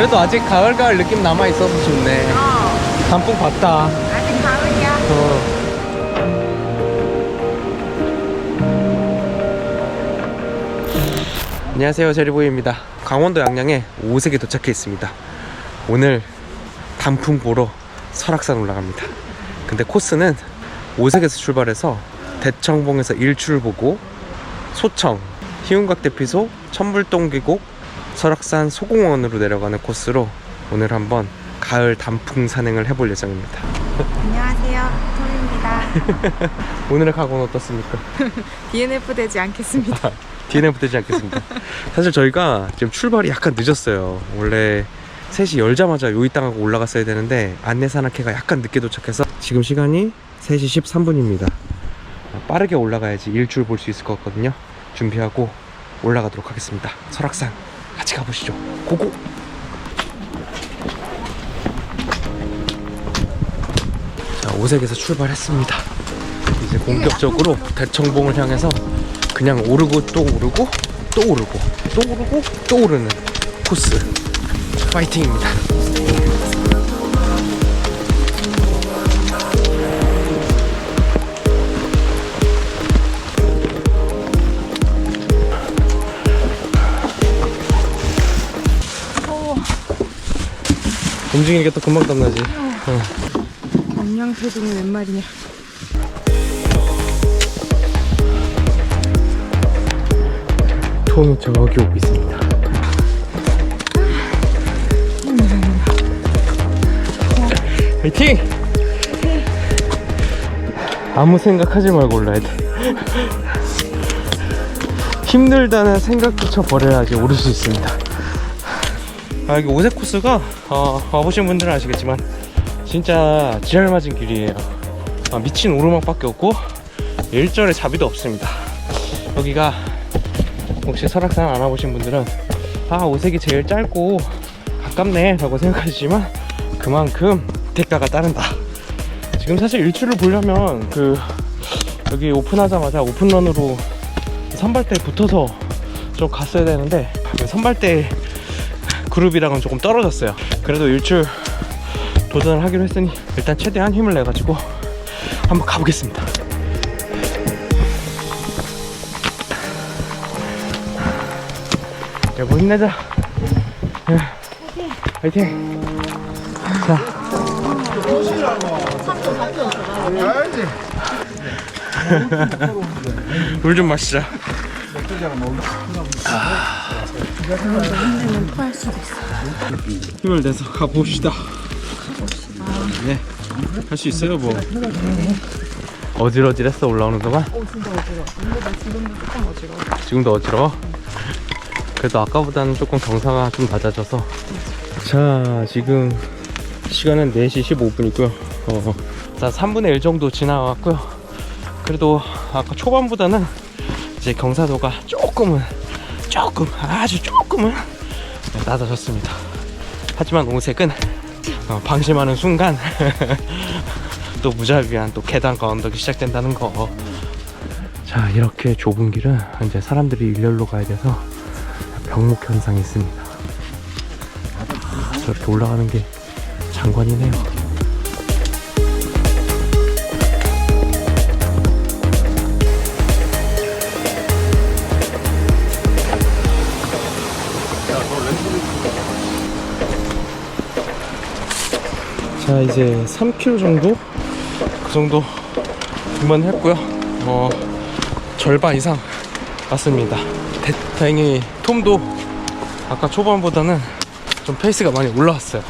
그래도 아직 가을 가을 느낌 남아 있어서 좋네. 어, 단풍 봤다. 아직 가을이야. 어. 안녕하세요 제리보이입니다 강원도 양양에 오색에 도착해 있습니다 오늘 단풍 보러 설악산 올라갑니다 근데 코스는 오색에서 출발해서 대청봉에서 일출을 보고 소청, 희운각 대피소, 천불동 계곡, 설악산 소공원으로 내려가는 코스로 오늘 한번 가을 단풍 산행을 해볼 예정입니다 안녕하세요. 톰입니다. 오늘의 각오는 어떻습니까? DNF 되지 않겠습니다. DNF 되지 않겠습니다. 사실 저희가 지금 출발이 약간 늦었어요. 원래 3시 열자마자 요이 땅하고 올라갔어야 되는데 안내 산악회가 약간 늦게 도착해서 지금 시간이 3시 13분입니다. 빠르게 올라가야지 일출 볼 수 있을 것 같거든요. 준비하고 올라가도록 하겠습니다. 설악산 같이 가보시죠. 고고! 자, 오색에서 출발했습니다. 이제 본격적으로 대청봉을 향해서 그냥 오르고 또 오르고 또 오르고 또 오르고 또 오르는 코스 파이팅입니다 움직이니까 또 금방 땀나지 어. 영양세동이 웬 말이냐. 톰이 저기 오고 있습니다 화이팅! 아무 생각하지 말고 올라야 돼 힘들다는 생각조차 버려야지 오를 수 있습니다 아 여기 오색 코스가 어, 와보신 분들은 아시겠지만 진짜 지랄 맞은 길이에요. 아, 미친 오르막밖에 없고 일절에 자비도 없습니다. 여기가 혹시 설악산 안 와보신 분들은 아 오색이 제일 짧고 가깝네 라고 생각하시지만 그만큼 대가가 따른다. 지금 사실 일출을 보려면 그 여기 오픈하자마자 오픈런으로 선발대 붙어서 좀 갔어야 되는데 그 선발대 그룹이랑은 조금 떨어졌어요. 그래도 일출 도전을 하기로 했으니 일단 최대한 힘을 내가지고 한번 가보겠습니다. 여보 힘내자. 예. 화이팅. 자. 물 좀 마시자 힘을 내서 가봅시다. 네 할 수 있어요 뭐. 어질어질했어 올라오는 동안? 지금도 어지러워? 그래도 아까보다는 조금 경사가 좀 낮아져서. 자 지금 시간은 4시 15분이고요. 어, 한 3분의 1 정도 지나갔고요. 그래도 아까 초반보다는 이제 경사도가 조금은 조금 아주 조금은 낮아졌습니다 하지만 오색은 어, 방심하는 순간 또 무자비한 또 계단과 언덕이 시작된다는 거 자 이렇게 좁은 길은 이제 사람들이 일렬로 가야 돼서 병목 현상이 있습니다. 아, 저렇게 올라가는 게 장관이네요. 자 이제 3km 정도 그 정도 그만했고요. 어 절반 이상 왔습니다. 대- 다행히 톰도 아까 초반보다는 좀 페이스가 많이 올라왔어요.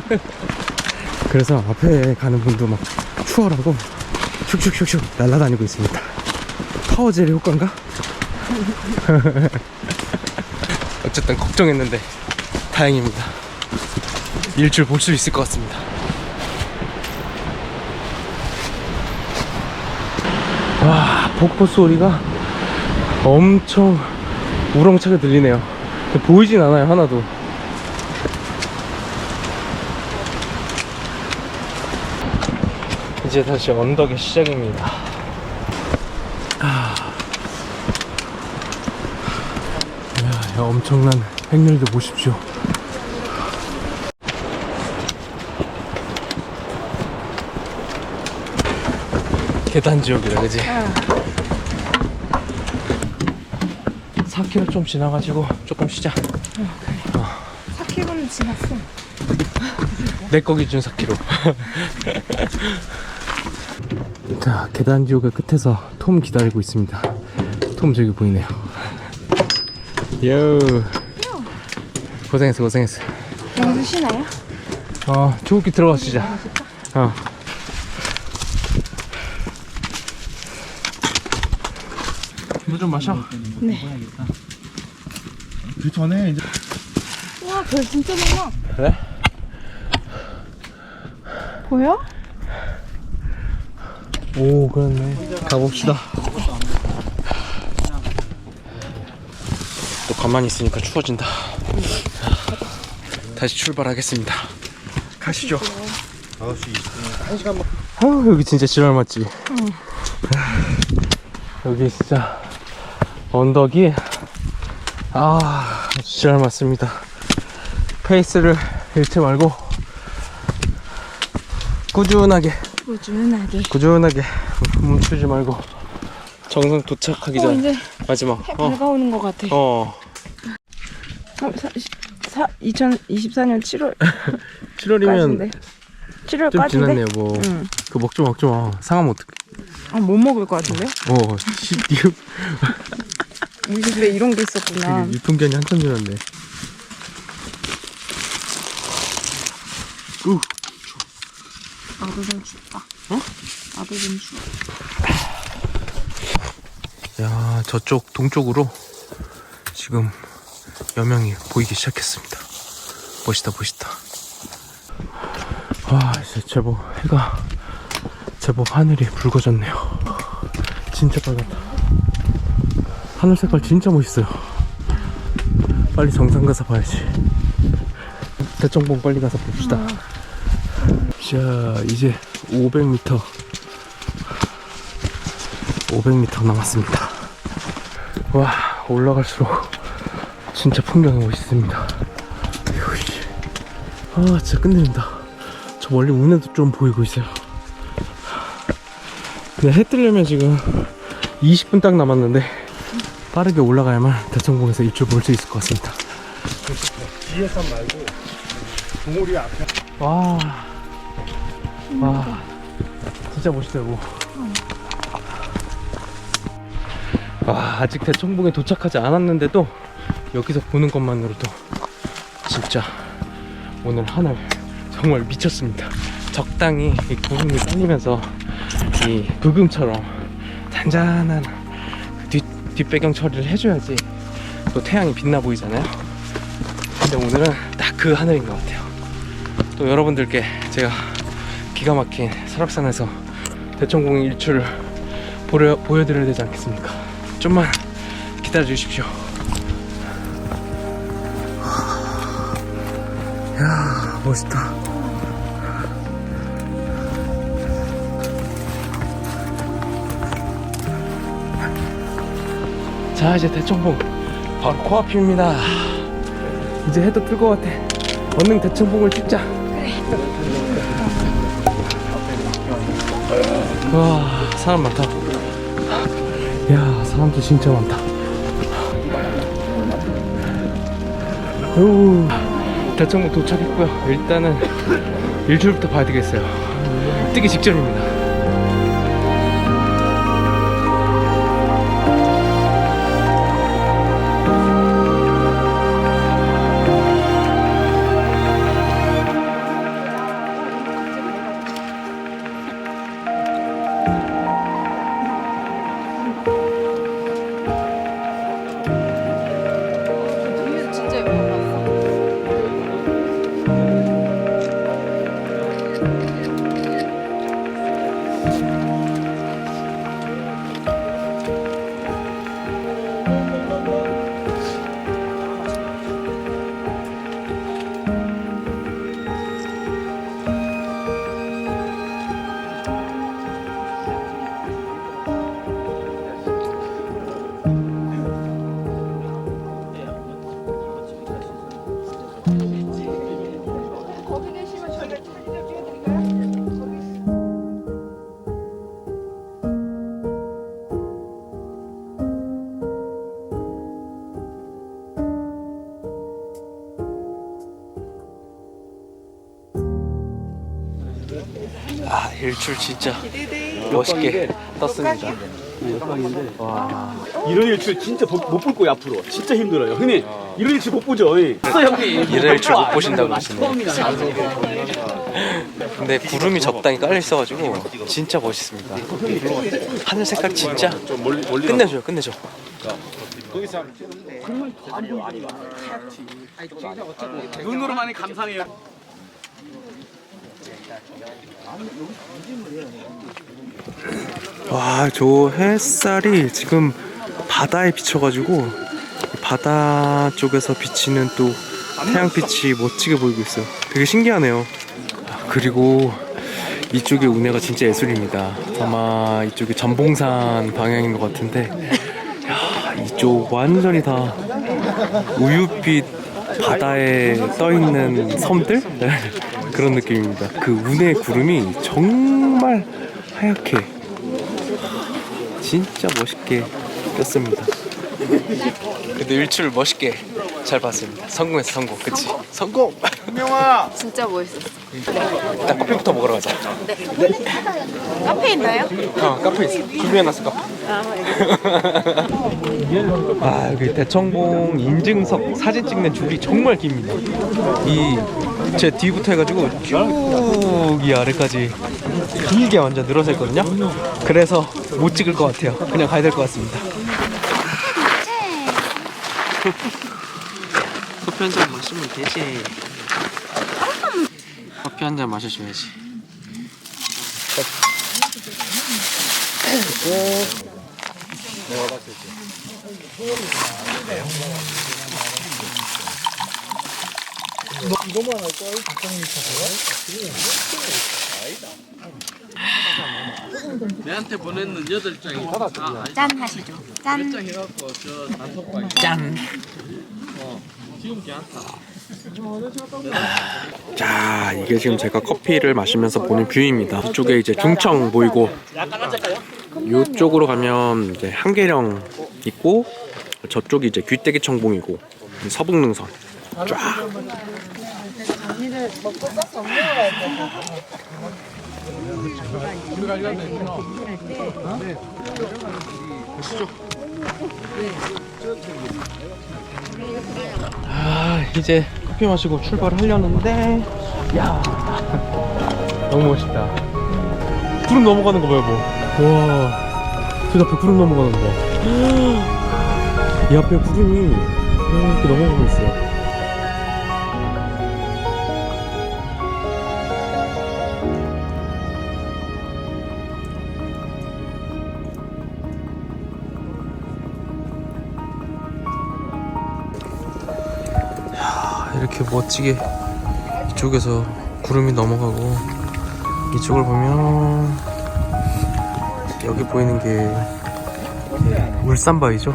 그래서 앞에 가는 분도 막 추월하고 슉슉슉슉 날아다니고 있습니다. 파워젤의 효과인가? 어쨌든 걱정했는데 다행입니다. 일출 볼 수 있을 것 같습니다. 와, 폭포 소리가 엄청 우렁차게 들리네요. 보이진 않아요, 하나도. 이제 다시 언덕의 시작입니다. 아. 이야, 이 엄청난 행렬들 보십시오. 계단 지역이다, 그지? 응. 4km 좀 지나가지고 조금 쉬자. 4km는 지났어. 내거 기준 4km. 자, 계단 지옥의 끝에서 톰 기다리고 있습니다. 톰 저기 보이네요. 요. 고생했어, 고생했어. 여기서 쉬나요? 어, 조끼 들어가 쉬자. 어. 좀 마셔. 그 전에 이제 와, 별 진짜 많아. 그래? 보여? 오, 그렇네. 가봅시다. 또 가만히 있으니까 추워진다. 다시 출발하겠습니다. 가시죠. 9시 20분 아, 여기 진짜 지랄 맞지? 여기 진짜 언덕이 아 지랄 맞습니다. 페이스를 잃지 말고 꾸준하게 꾸준하게. 꾸준하게 멈추지 말고 정상 도착하기 어, 전 이제 마지막 해 어, 밝아오는 것 같아. 어 어, 사, 사, 2024년 7월 7월이면 7월까지인데? 좀 지났네요 뭐 응. 그 먹지 마 먹지 마 상하면 어떡해 아, 못 먹을 것 같은데? 어 씨, 이거 우리 집에 이런 게 있었구나. 유통기한이 한참 지났네 우. 나도 좀 춥다. 어? 나도 좀 추워. 야 저쪽 동쪽으로 지금 여명이 보이기 시작했습니다 멋있다 멋있다 와 이제 제법 해가 제법 하늘이 붉어졌네요 진짜 빨갛다 하늘 색깔 진짜 멋있어요 빨리 정상 가서 봐야지 대청봉 빨리 가서 봅시다 자 이제 500m 500m 남았습니다. 와, 올라갈수록 진짜 풍경이 멋있습니다. 아, 진짜 끝내준다. 저 멀리 운해도 좀 보이고 있어요. 근데 해 뜨려면 지금 20분 딱 남았는데 빠르게 올라가야만 대청봉에서 일출 볼 수 있을 것 같습니다. 뒤에선 말고 동물이 앞에 와, 와, 진짜 멋있다, 이거. 와, 아직 대청봉에 도착하지 않았는데도 여기서 보는 것만으로도 진짜 오늘 하늘 정말 미쳤습니다. 적당히 이 구름이 쌓이면서 이 부금처럼 잔잔한 그 뒷, 뒷배경 처리를 해줘야지 또 태양이 빛나 보이잖아요. 근데 오늘은 딱 그 하늘인 것 같아요. 또 여러분들께 제가 기가 막힌 설악산에서 대청봉 일출을 보여, 보여드려야 되지 않겠습니까? 좀만 기다려 주십시오. 야 멋있다. 자 이제 대청봉 바로 코앞입니다. 이제 해도 뜰 것 같아. 얼른 대청봉을 찍자. 와 사람 많다 야 사람도 진짜 많다 오 대청봉 도착했고요 일단은 일출부터 봐야 되겠어요 뜨기 직전입니다 일출 진짜 멋있게 떴습니다. 이런 일출 진짜 못 볼 거예요 앞으로 진짜 힘들어요 형님 이런 일출 못 보죠 예. 형님 이런 일출 못 보신다고 그러시네요. 근데 구름이 적당히 깔려 있어가지고 진짜 멋있습니다. 하늘 색깔 진짜 끝내줘요, 끝내줘. 눈으로만이 감상해요 와, 저 햇살이 지금 바다에 비쳐가지고 이 바다 쪽에서 비치는 또 태양빛이 멋지게 보이고 있어요. 되게 신기하네요. 아, 그리고 이쪽의 운해가 진짜 예술입니다. 아마 이쪽이 전봉산 방향인 것 같은데, 야, 이쪽 완전히 다 우유빛 바다에 떠 있는 섬들 그런 느낌입니다. 그 운해 구름이 정말 하얗게 진짜 멋있게 꼈습니다. 그래도 일출 멋있게 잘 봤습니다. 성공했어 성공. 그치? 성공. 진짜 멋있었어. 일단 커피부터 먹으러 가자. 카페 있나요? 어 카페 있어. 준비해놨어 카페. 아 여기 대청봉 인증석 사진 찍는 줄이 정말 깁니다. 이 제 뒤부터 해가지고 쭉 이 아래까지 길게 완전 늘어서 있거든요. 그래서 못 찍을 것 같아요. 그냥 가야 될 것 같습니다. 커피 한 잔 마시면 되지. 커피 한 잔 마셔줘야지. 내한테 보냈는 여덟 장이 짠 하시죠. 짠. 해갖고 저 단톡방에 짠. 지금 괜찮다 자, 이게 지금 제가 커피를 마시면서 보는 뷰입니다. 이쪽에 이제 중청 보이고, 이쪽으로 가면 이제 한계령 있고, 저쪽이 이제 귀때기 청봉이고, 서북능선 쫙. 아, 이제 커피 마시고 출발하려는데, 야, 너무 멋있다. 구름 넘어가는 거 봐요, 뭐. 와, 저 앞에 구름 넘어가는 거. 이 앞에 구름이 이렇게 넘어가고 있어요. 이렇게 멋지게 이쪽에서 구름이 넘어가고 이쪽을 보면 여기 보이는 게 울산바위죠.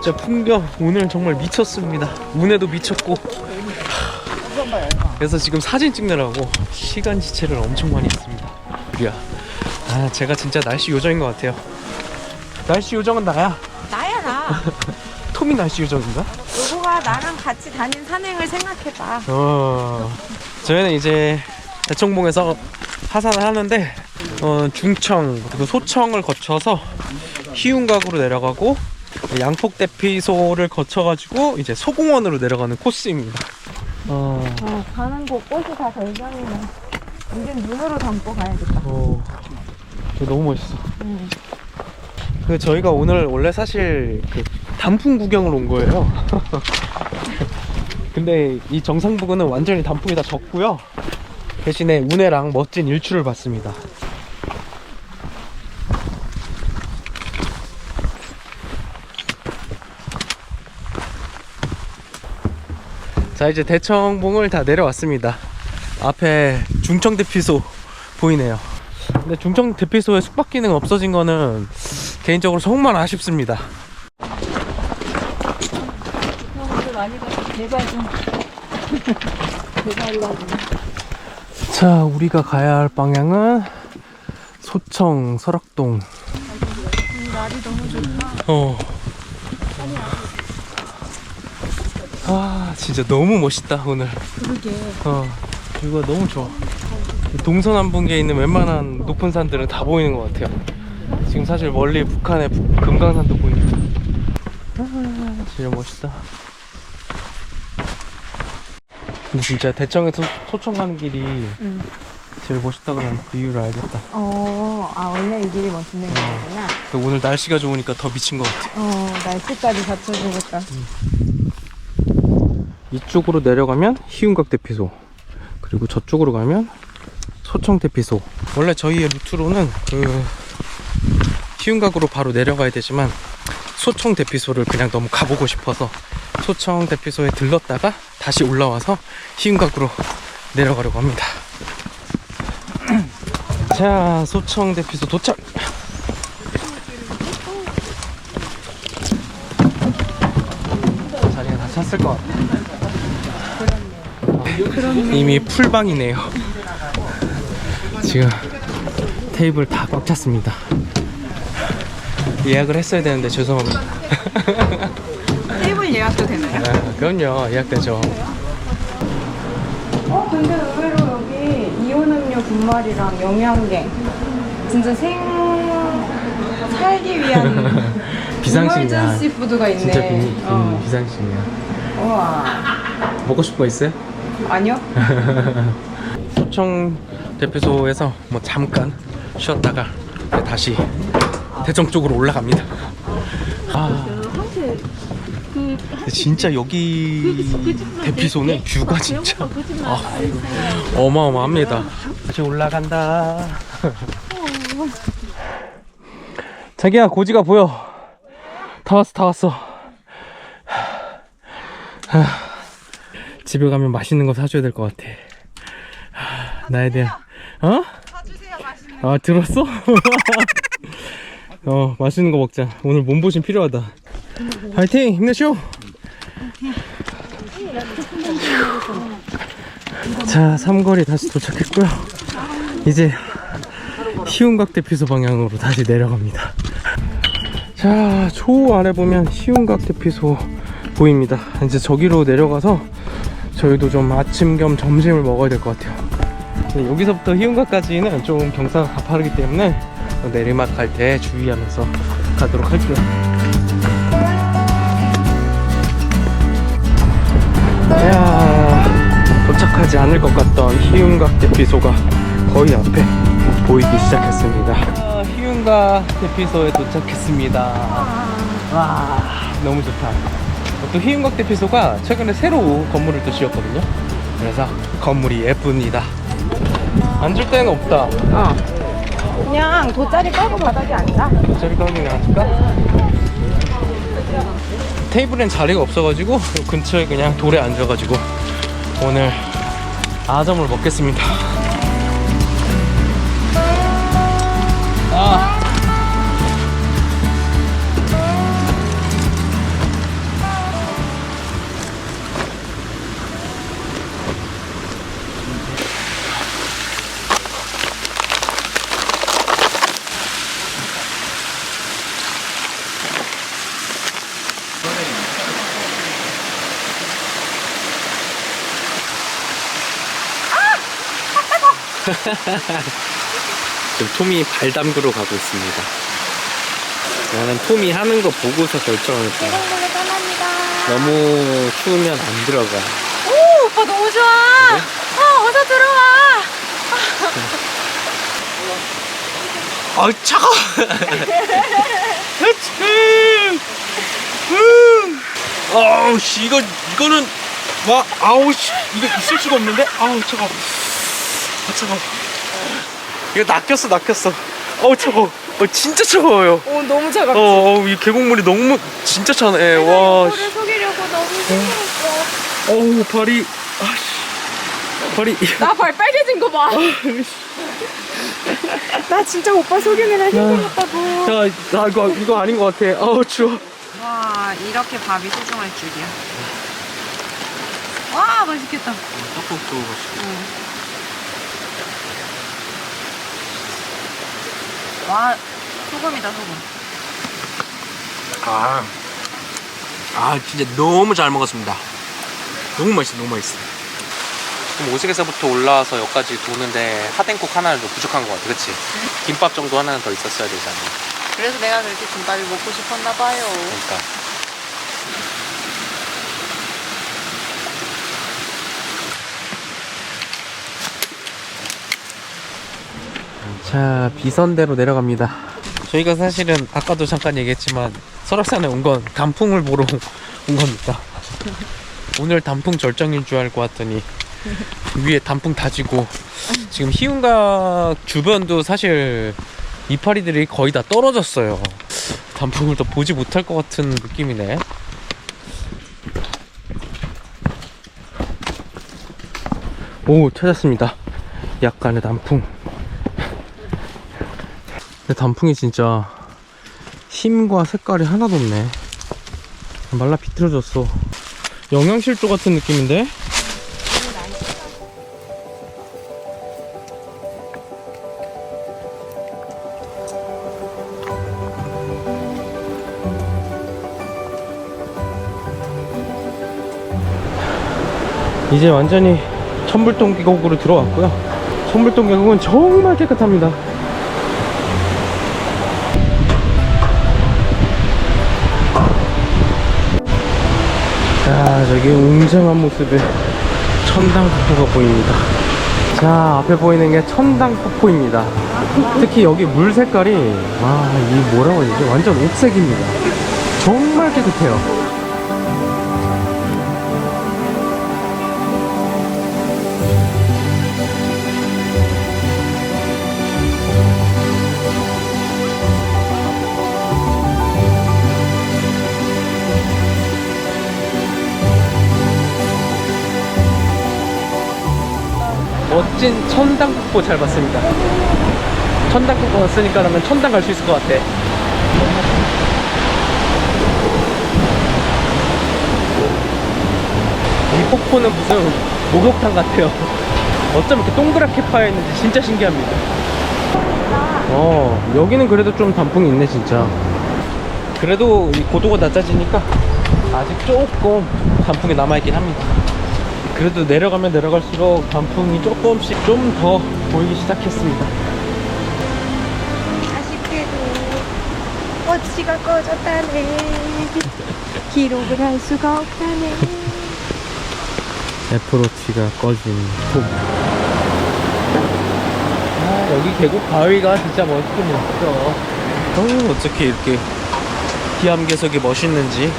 진짜 풍경 오늘 정말 미쳤습니다. 운에도 미쳤고. 그래서 지금 사진 찍느라고 시간 지체를 엄청 많이 했습니다. 우리야. 아, 제가 진짜 날씨 요정인 것 같아요. 날씨 요정은 나야. 나야 나. 톰이 날씨 요정인가? 누구가 나랑 같이 다닌 산행을 생각해봐. 어. 저희는 이제 대청봉에서 하산을 하는데 어, 중청 그리고 소청을 거쳐서 희운각으로 내려가고 양폭 대피소를 거쳐가지고 이제 소공원으로 내려가는 코스입니다. 어, 어, 가는 곳곳이 다 절경이네. 이젠 눈으로 담고 가야겠다. 어, 저 너무 멋있어. 응. 그 저희가 오늘 원래 사실 그 단풍 구경을 온 거예요. 근데 이 정상 부근은 완전히 단풍이 다 졌고요. 대신에 운해랑 멋진 일출을 봤습니다. 자 이제 대청봉을 다 내려왔습니다. 앞에 중청 대피소 보이네요. 근데 중청 대피소에 숙박 기능 없어진 거는 개인적으로 정말 아쉽습니다. 오늘 많이 가서 제발 좀. 제발이라도. 자, 우리가 가야 할 방향은 소청 설악동. 날이 너무 좋다. 어. 아, 진짜 너무 멋있다 오늘. 그러게. 어, 뷰가 너무 좋아. 동서남북에 있는 웬만한 높은 산들은 다 보이는 것 같아요. 지금 사실 멀리 북한의 북- 금강산도 보이니까. 아, 진짜 멋있다. 근데 진짜 대청에서 소청 가는 길이 응. 제일 멋있다 그러는 그 이유를 알겠다. 어, 아, 원래 이 길이 멋있는 거구나. 그 오늘 날씨가 좋으니까 더 미친 것 같아. 어, 날씨까지 받쳐주겠다. 이쪽으로 내려가면 희운각 대피소 그리고 저쪽으로 가면 소청 대피소. 원래 저희의 루트로는 그 희운각으로 바로 내려가야 되지만 소청 대피소를 그냥 너무 가보고 싶어서 소청 대피소에 들렀다가 다시 올라와서 희운각으로 내려가려고 합니다. 자 소청 대피소 도착! 자리가 다 찼을 것 같아 이미 풀방이네요. 지금 테이블 다 꽉 찼습니다. 예약을 했어야 되는데 죄송합니다. 테이블 예약도 되나요? 아, 그럼요 예약되죠. 어, 근데 의외로 여기 이온음료 분말이랑 영양갱. 진짜 생, 살기 위한 비상식이야. 이멀전시 푸드가 있네. 진짜 비, 비, 어. 비상식이야. 우와. 먹고 싶은 거 있어요? 아니요? 소청 대피소에서 뭐 잠깐 쉬었다가 다시 대청 쪽으로 올라갑니다. 아, 진짜 여기 대피소는 뷰가 진짜 아, 어마어마합니다. 다시 올라간다. 자기야 고지가 보여. 다 왔어 다 왔어. 하, 집에 가면 맛있는 거 사줘야 될 것 같아. 하, 나에 대한 어? 아 들었어? 어 맛있는 거 먹자. 오늘 몸보신 필요하다. 파이팅 힘내쇼. 자 삼거리 다시 도착했고요. 이제 희운각 대 피소 방향으로 다시 내려갑니다. 자, 저 아래 보면 희운각 대피소 보입니다. 이제 저기로 내려가서 저희도 좀 아침 겸 점심을 먹어야 될 것 같아요. 근데 여기서부터 희운각까지는 좀 경사가 가파르기 때문에 내리막 갈 때 주의하면서 가도록 할게요. 이야, 도착하지 않을 것 같던 희운각 대피소가 거의 앞에 보이기 시작했습니다. 아, 희운각 대피소에 도착했습니다. 와, 너무 좋다. 또 희운각 대피소가 최근에 새로 건물을 또 지었거든요. 그래서 건물이 예쁩니다. 앉을 데는 없다. 어. 그냥 돗자리 깔고 바닥에 앉아. 저리 가면 앉을까? 테이블엔 자리가 없어가지고 근처에 그냥 돌에 앉아가지고 오늘 아점을 먹겠습니다. 지금 톰이 발 담그러 가고 있습니다. 나는 톰이 하는 거 보고서. 이걸로 떠납니다. 너무 추우면 안 들어가. 오, 오빠 너무 좋아. 어, 어서 들어와. 아 차가. 아우 씨 이거 이거는 와 아우 씨 이거 있을 수가 없는데 아우 차가. 아 차가. 이거 낚였어 낚였어. 어우 차가. 어 진짜 차가워요. 오, 너무 차갑지. 어, 어, 이 계곡물이 너무 진짜 차네. 와, 씨. 물을 속이려고 너무 힘들었어. 어우, 발이, 아씨. 허리. 나발 빨개진 거 봐. 나 진짜 오빠 속이느라 힘들었다고. 야, 나 이거 이거 아닌 것 같아. 아우 추워. 와, 이렇게 밥이 소중할 줄이야. 와, 맛있겠다. 떡국도 맛있고. 와, 소금이다, 소금. 아, 아 진짜 너무 잘 먹었습니다. 너무 맛있어, 너무 맛있어. 지금 오색에서부터 올라와서 여기까지 도는데 하덴콕 하나는 좀 부족한 것 같아, 그렇지? 김밥 정도 하나는 더 있었어야 되잖아. 그래서 내가 그렇게 김밥이 먹고 싶었나 봐요. 그러니까. 자, 비선대로 내려갑니다. 저희가 사실은 아까도 잠깐 얘기했지만 설악산에 온 건 단풍을 보러 온 겁니다. 오늘 단풍 절정일 줄 알고 왔더니 위에 단풍 다지고 지금 희운각 주변도 사실 이파리들이 거의 다 떨어졌어요. 단풍을 더 보지 못할 것 같은 느낌이네. 오, 찾았습니다. 약간의 단풍. 근데 단풍이 진짜 힘과 색깔이 하나도 없네. 말라 비틀어졌어. 영양실조 같은 느낌인데? 이제 완전히 천불동 계곡으로 들어왔고요. 천불동 계곡은 정말 깨끗합니다. 저기 웅장한 모습의 천당 폭포가 보입니다. 자, 앞에 보이는 게 천당 폭포입니다. 특히 여기 물 색깔이, 아, 이 뭐라고 해야 되지? 완전 옥색입니다. 정말 깨끗해요. 멋진 천당폭포 잘 봤습니다. 천당폭포 왔으니까 그러면 천당 갈 수 있을 것 같아. 이 폭포는 무슨 목욕탕 같아요. 어쩜 이렇게 동그랗게 파여 있는지 진짜 신기합니다. 어, 여기는 그래도 좀 단풍이 있네, 진짜. 그래도 이 고도가 낮아지니까 아직 조금 단풍이 남아있긴 합니다. 그래도 내려가면 내려갈수록 단풍이 조금씩 좀 더 보이기 시작했습니다. 아쉽게도 꽃이가 꺼졌다네. 기록을 할 수가 없다네. 애플워치가 꺼진 폼. 아, 여기 계곡 바위가 진짜 멋있긴 멋있어. 어, 어떻게 이렇게 기암괴석이 멋있는지.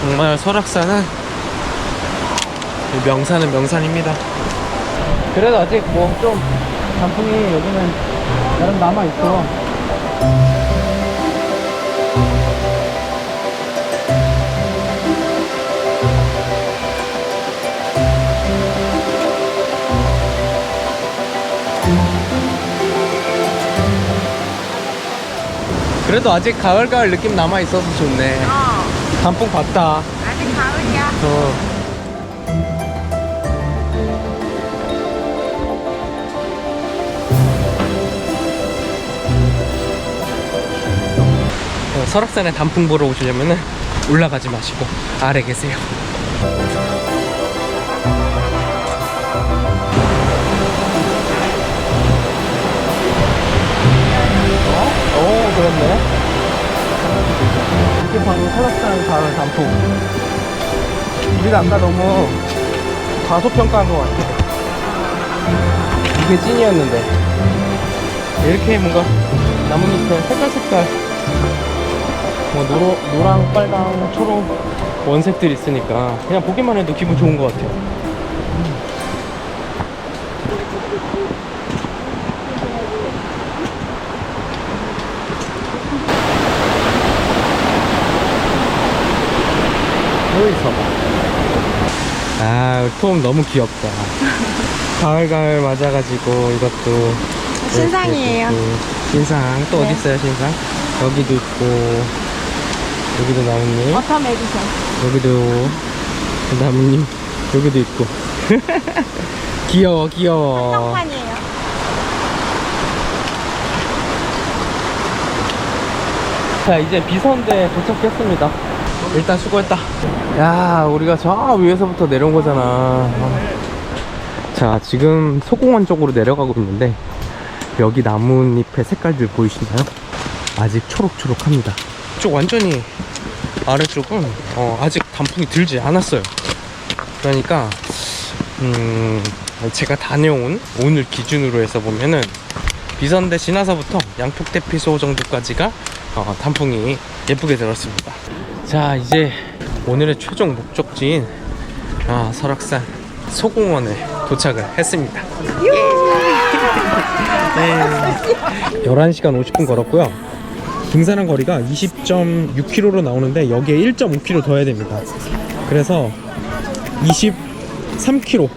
정말 설악산은 명산은 명산입니다. 그래도 아직 뭐 좀 단풍이 여기는 나름 남아 있어. 그래도 아직 가을 가을 느낌 남아 있어서 좋네. 어, 단풍 봤다. 아직 가을이야. 어. 설악산에 단풍 보러 오시려면은 올라가지 마시고 아래 계세요. 어? 오, 그렇네. 이게 바로 설악산 가을 단풍. 우리가 아까 너무 과소평가한 것 같아. 이게 찐이었는데. 이렇게 뭔가 나뭇잎에 색깔 색깔 뭐 노로, 노랑, 빨강, 초록 원색들이 있으니까 그냥 보기만 해도 기분 좋은 것 같아요. 여기서 봐. 아, 톰 너무 귀엽다. 가을 가을 맞아가지고 이것도 신상이에요. 이렇게 있고. 신상 또 네. 어디 있어요 신상? 여기도 있고 여기도 나뭇잎 에디션. 여기도 나뭇잎 여기도 있고 귀여워 귀여워 한정판이에요. 자 이제 비선대 도착했습니다 일단 수고했다 야 우리가 저 위에서부터 내려온 거잖아 어. 자 지금 소공원 쪽으로 내려가고 있는데 여기 나뭇잎의 색깔들 보이시나요? 아직 초록초록합니다 쪽 완전히 아래쪽은 어, 아직 단풍이 들지 않았어요 그러니까 음, 제가 다녀온 오늘 기준으로 해서 보면은 비선대 지나서부터 양폭대피소 정도까지가 어, 단풍이 예쁘게 들었습니다. 자 이제 오늘의 최종 목적지인 아, 설악산 소공원에 도착을 했습니다. 네. 11시간 50분 걸었고요. 등산한 거리가 20.6km로 나오는데 여기에 1.5km 더 해야 됩니다. 그래서 23km.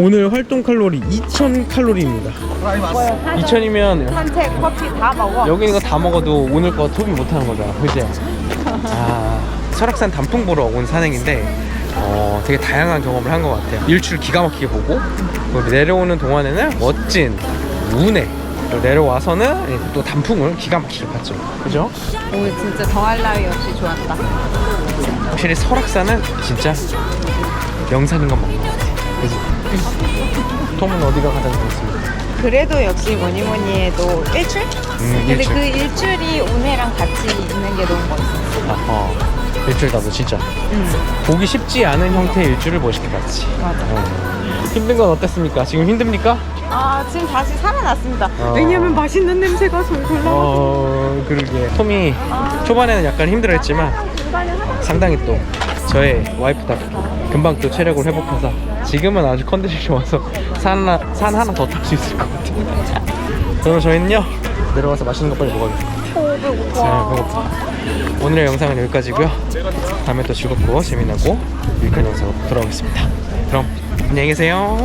오늘 활동 칼로리 2000 칼로리입니다. 2000이면 산책, 커피 다 먹어. 여기 있는 거 다 먹어도 오늘 거 소비 못 하는 거잖아. 그지? 아, 설악산 단풍 보러 온 산행인데, 어, 되게 다양한 경험을 한 것 같아요. 일출 기가 막히게 보고, 내려오는 동안에는 멋진 운해. 그리고 내려와서는 이제 또 단풍을 기가 막히게 봤죠. 그죠? 오늘 진짜 더할 나위 없이 좋았다. 확실히 설악산은 진짜 명산인 것 맞는 것 같아. 그지? 톰은 어디가 가장 좋습니까? 그래도 역시 뭐니 뭐니 해도 일출? 음, 근데 일출. 그 일출이 운해랑 같이 있는 게 너무 멋있어. 아, 어. 일출 나도 진짜. 응. 보기 쉽지 않은 형태의 일주를 멋있게 봤지. 맞아. 어. 힘든 건 어땠습니까? 지금 힘듭니까? 아, 지금 다시 살아났습니다. 어. 왜냐면 맛있는 냄새가 솔솔 나. 어, 그러게. 톰이 초반에는 약간 힘들어했지만 상당히 또 저의 와이프답게 금방 또 체력을 회복해서 지금은 아주 컨디션이 좋아서 산 하나, 산 하나 더 탈 수 있을 것 같아요. 그러면 저희는요, 내려가서 맛있는 거 빨리 먹어야겠다. 자, 배고파. 오늘의 영상은 여기까지고요. 다음에 또 즐겁고 재미나고 유익한 영상으로 돌아오겠습니다. 그럼 안녕히 계세요.